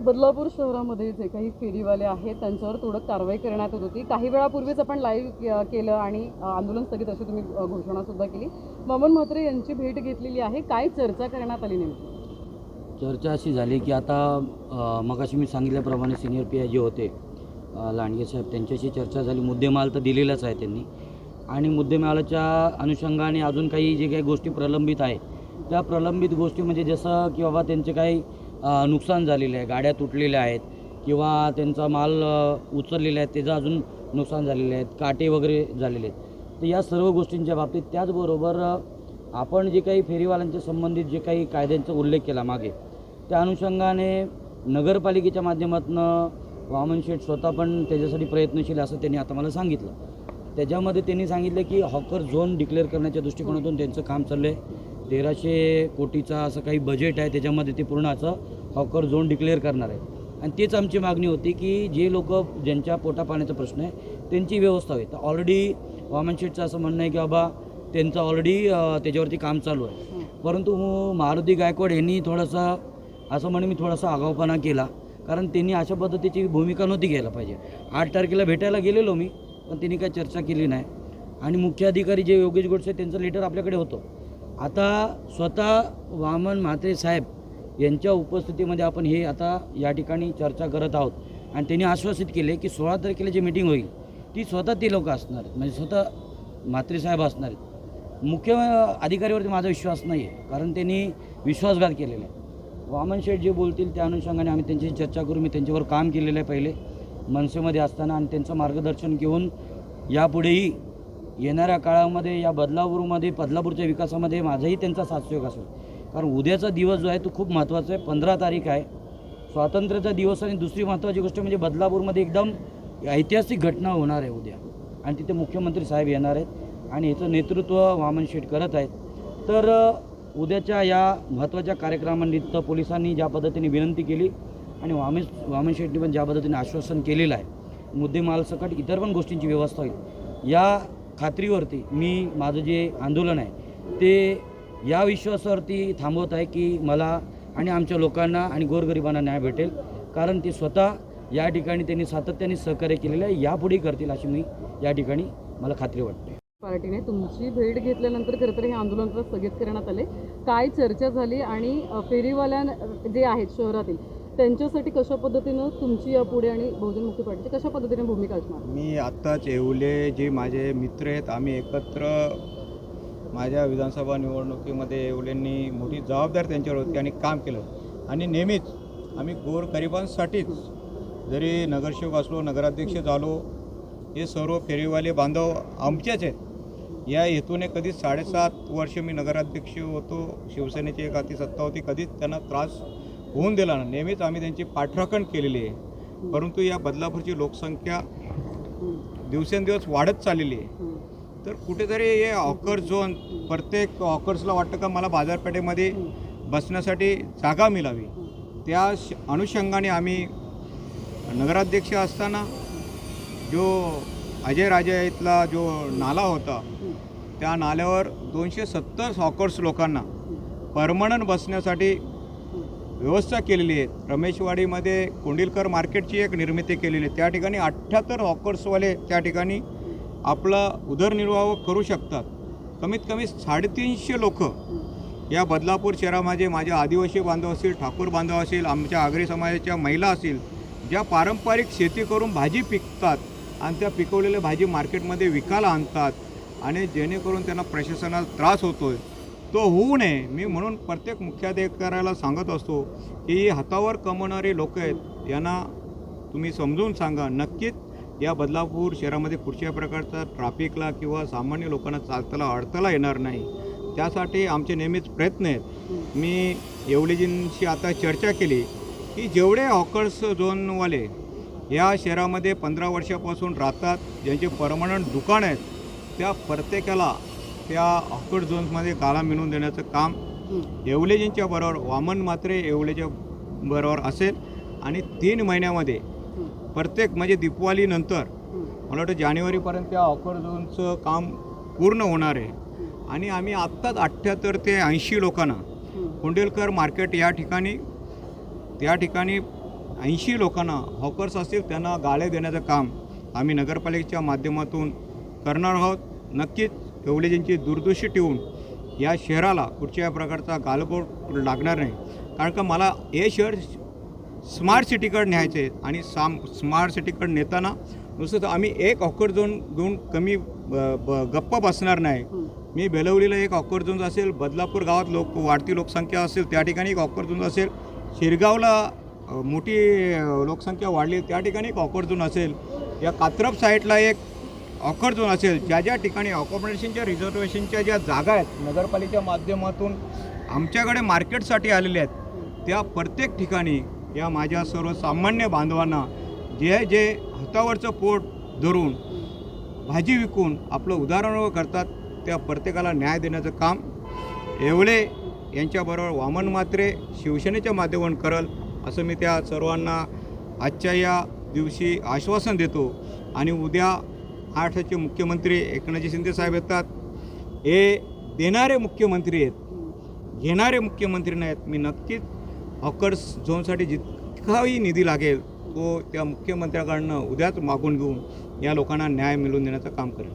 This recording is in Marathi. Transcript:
बदलापूर शहरामध्ये जे काही फेरीवाले आहेत त्यांच्यावर थोडं कारवाई करण्यात येत होती. काही वेळापूर्वीच आपण लाईव्ह केलं आणि आंदोलन स्थगित अशी तुम्ही घोषणा सुद्धा केली. वामन म्हात्रे यांची भेट घेतलेली आहे. काय चर्चा करण्यात आली नेमकी? चर्चा अशी झाली की आता मगाशी मी सांगितल्याप्रमाणे सिनियर पी आय जे होते लांडगे साहेब त्यांच्याशी चर्चा झाली. मुद्देमाल तर दिलेलाच आहे त्यांनी. आणि मुद्देमालाच्या अनुषंगाने अजून काही जे काही गोष्टी प्रलंबित आहे त्या प्रलंबित गोष्टी म्हणजे जसं की बाबा त्यांचे काही नुकसान झालेलं आहे गाड्या तुटलेल्या आहेत किंवा त्यांचा माल उचललेला आहे त्याचं अजून नुकसान झालेले आहेत काटे वगैरे झालेले आहेत. तर या सर्व गोष्टींच्या बाबतीत त्याचबरोबर आपण जे काही फेरीवाल्यांच्या संबंधित जे काही कायद्यांचा उल्लेख केला मागे त्या अनुषंगाने नगरपालिकेच्या माध्यमातून वामन शेठ स्वतः पण त्याच्यासाठी प्रयत्नशील असं त्यांनी आता मला सांगितलं. त्याच्यामध्ये त्यांनी सांगितलं की हॉकर झोन डिक्लेअर करण्याच्या दृष्टिकोनातून त्यांचं काम चाललं आहे तेराशे कोटीचा असं काही बजेट आहे त्याच्यामध्ये ते पूर्ण असं हॉकर झोन डिक्लेअर करणार आहे. आणि तीच आमची मागणी होती की जे लोक ज्यांच्या पोटापाण्याचा प्रश्न आहे त्यांची व्यवस्था होईल तर ऑलरेडी वामन शेठचं असं म्हणणं आहे की बाबा त्यांचं ऑलरेडी त्याच्यावरती काम चालू आहे. परंतु मारुती गायकवाड यांनी थोडासा असं म्हणे मी थोडासा आगाऊपणा केला. कारण त्यांनी अशा पद्धतीची भूमिका नव्हती घ्यायला पाहिजे. आठ तारखेला भेटायला गेलेलो मी पण त्यांनी काही चर्चा केली नाही. आणि मुख्य अधिकारी जे योगेश गोडसे त्यांचं लेटर आपल्याकडे होतं. आता स्वतः वामन म्हात्रे साहेब यांच्या उपस्थितीमध्ये आपण हे आता या ठिकाणी चर्चा करत आहोत. आणि त्यांनी आश्वासित केले की सोळा तारखेला जी मिटिंग होईल ती स्वतः ते लोक असणार आहेत. म्हणजे स्वतः म्हात्रे साहेब असणार आहेत. मुख्य अधिकारीवरती माझा विश्वास नाही आहे कारण त्यांनी विश्वासघात केलेला आहे. वामन शेठ जे बोलतील त्या अनुषंगाने आम्ही त्यांच्याशी चर्चा करू. मी त्यांच्यावर काम केलेलं आहे पहिले मनसेमध्ये असताना आणि त्यांचं मार्गदर्शन घेऊन यापुढेही येणाऱ्या काळामध्ये या बदलापूरमध्ये बदलापूरच्या विकासामध्ये माझाही त्यांचा साथसहयोग असेल. कारण उद्याचा दिवस जो आहे तो खूप महत्त्वाचा आहे. पंधरा तारीख आहे. स्वातंत्र्याचा दिवस आणि दुसरी महत्त्वाची गोष्ट म्हणजे बदलापूरमध्ये एकदम ऐतिहासिक घटना होणार आहे उद्या. आणि तिथे मुख्यमंत्री साहेब येणार आहेत आणि याचं नेतृत्व वामन शेठ करत आहेत. तर उद्याच्या या महत्त्वाच्या कार्यक्रमानिमित्त पोलिसांनी ज्या पद्धतीने विनंती केली आणि वामन वामन शेट्टी पण ज्या पद्धतीने आश्वासन केलेलं आहे. मुद्देमालसकट इतर पण गोष्टींची व्यवस्था होईल. या खात्रीवरती मी माझं जे आंदोलन आहे ते या विश्वासावरती थांबवत आहे की मला आणि आमच्या लोकांना आणि गोरगरिबांना न्याय भेटेल. कारण ते स्वतः या ठिकाणी त्यांनी सातत्याने सहकार्य केलेलं आहे. यापुढे करतील अशी मी या ठिकाणी मला खात्री वाटते. पार्टीने तुमची भेट घेतल्यानंतर खरं तर हे आंदोलन स्थगित करण्यात आले. काय चर्चा झाली आणि फेरीवाल्या जे आहेत शहरातील त्यांच्यासाठी कशा पद्धतीनं तुमची यापुढे आणि बहुजन मुक्ती पार्टीची कशा पद्धतीने भूमिका असणार? मी आत्ताच येवले जे माझे मित्र आहेत आम्ही एकत्र माझ्या विधानसभा निवडणुकीमध्ये येवलेंनी मोठी जबाबदारी त्यांच्यावर होती आणि काम केलं. आणि नेहमीच आम्ही गोरगरिबांसाठीच जरी नगरसेवक असलो नगराध्यक्ष झालो हे सर्व फेरीवाले बांधव आमचेच आहेत. या हेतूने कधीच साडेसात वर्ष मी नगराध्यक्ष होतो. शिवसेनेची एक हाती सत्ता होती कधीच त्यांना त्रास होऊन दिला ना. नेहमीच आम्ही त्यांची पाठराखण केलेली आहे. परंतु या बदलापूरची लोकसंख्या दिवसेंदिवस वाढत चाललेली आहे. तर कुठेतरी हे ऑकर झोन प्रत्येक ऑकर्सला वाटतं का मला बाजारपेठेमध्ये बसण्यासाठी जागा मिळावी. त्या श- अनुषंगाने आम्ही नगराध्यक्ष असताना जो अजय राजा इथला जो नाला होता त्या नाल्यावर दोनशे सत्तर हॉकर्स लोकांना परमनंट बसण्यासाठी व्यवस्था केलेली आहे. रमेशवाडीमध्ये कोंडिलकर मार्केटची एक निर्मिती केलेली आहे. त्या ठिकाणी अठ्ठ्याहत्तर हॉकर्सवाले त्या ठिकाणी आपला उदरनिर्वाह करू शकतात. कमीत कमी साडेतीनशे लोक या बदलापूर शहरामध्ये माझ्या आदिवासी बांधव असतील ठाकूर बांधव असेल आमच्या आगरी समाजाच्या महिला असतील ज्या पारंपरिक शेती करून भाजी पिकतात आणि त्या पिकवलेल्या भाजी मार्केटमध्ये विकायला आणतात आणि जेणेकरून त्यांना प्रशासनाला त्रास होतो आहे तो होऊ नये. मी म्हणून प्रत्येक मुख्याधिकाऱ्याला सांगत असतो की हातावर कमवणारे लोक आहेत यांना तुम्ही समजून सांगा. नक्कीच या बदलापूर शहरामध्ये कुठच्या प्रकारचा ट्रॅफिकला किंवा सामान्य लोकांना चालताना अडथळा येणार नाही. त्यासाठी आमचे नेहमीच प्रयत्न आहेत. मी येवलेजींशी आता चर्चा केली की जेवढे हॉकर्स झोनवाले या शहरामध्ये पंधरा वर्षापासून राहतात ज्यांचे परमनंट दुकान आहेत त्या प्रत्येकाला त्या हॉकर झोन्समध्ये गाळा मिळवून देण्याचं काम येवलेजींच्या बरोबर वामन मात्रे येवलेच्या बरोबर असेल आणि तीन महिन्यामध्ये प्रत्येक म्हणजे दिपवालीनंतर मला वाटतं जानेवारीपर्यंत त्या ऑफर झोनचं काम पूर्ण होणार आहे. आणि आम्ही आत्ताच अठ्ठ्याहत्तर ते ऐंशी लोकांना कोंडेलकर मार्केट या ठिकाणी त्या ठिकाणी ऐंशी लोकांना हॉकर्स असतील त्यांना गाळे देण्याचं काम आम्ही नगरपालिकेच्या माध्यमातून करणार आहोत. नक्कीच येवलेजींची दूरदृष्टी ठेवून या शहराला कुठच्याही प्रकारचा गालबोट लागणार नाही. कारण का मला हे शहर स्मार्ट सिटीकडे न्यायचे आहे आणि साम स्मार्ट सिटीकडे नेताना नुसतं तर आम्ही एक ऑकर झोन घेऊन कमी गप्प बसणार नाही. मी बेलवलीला एक ऑकर झोन असेल बदलापूर गावात लोक वाढती लोकसंख्या असेल त्या ठिकाणी एक ऑकर झोन असेल. शिरगावला मोठी लोकसंख्या वाढली त्या ठिकाणी एक ऑकर झोन असेल. या कात्रप साईडला एक ऑकर झोन असेल ज्या ज्या ठिकाणी अकोमोडेशनच्या रिझर्वेशनच्या ज्या जागा आहेत नगरपालिकेच्या माध्यमातून आमच्याकडे मार्केटसाठी आलेल्या आहेत त्या प्रत्येक ठिकाणी या माझ्या सर्वसामान्य बांधवांना जे जे हातावरचं पोट धरून भाजी विकून आपलं उदाहरण करतात त्या प्रत्येकाला न्याय देण्याचं काम एवढे यांच्याबरोबर वामन मात्रे शिवसेनेच्या माध्यमातून करल असं मी त्या सर्वांना आजच्या या दिवशी आश्वासन देतो. आणि उद्या महाराष्ट्राचे मुख्यमंत्री एकनाथजी शिंदे साहेब येतात. हे देणारे मुख्यमंत्री आहेत. घेणारे मुख्यमंत्री नाहीत मी नक्कीच हॉकर्स झोनसाठी जितकाही निधी लागेल तो त्या मुख्यमंत्र्याकडनं उद्याच मागून घेऊन या लोकांना न्याय मिळवून देण्याचं काम करेल.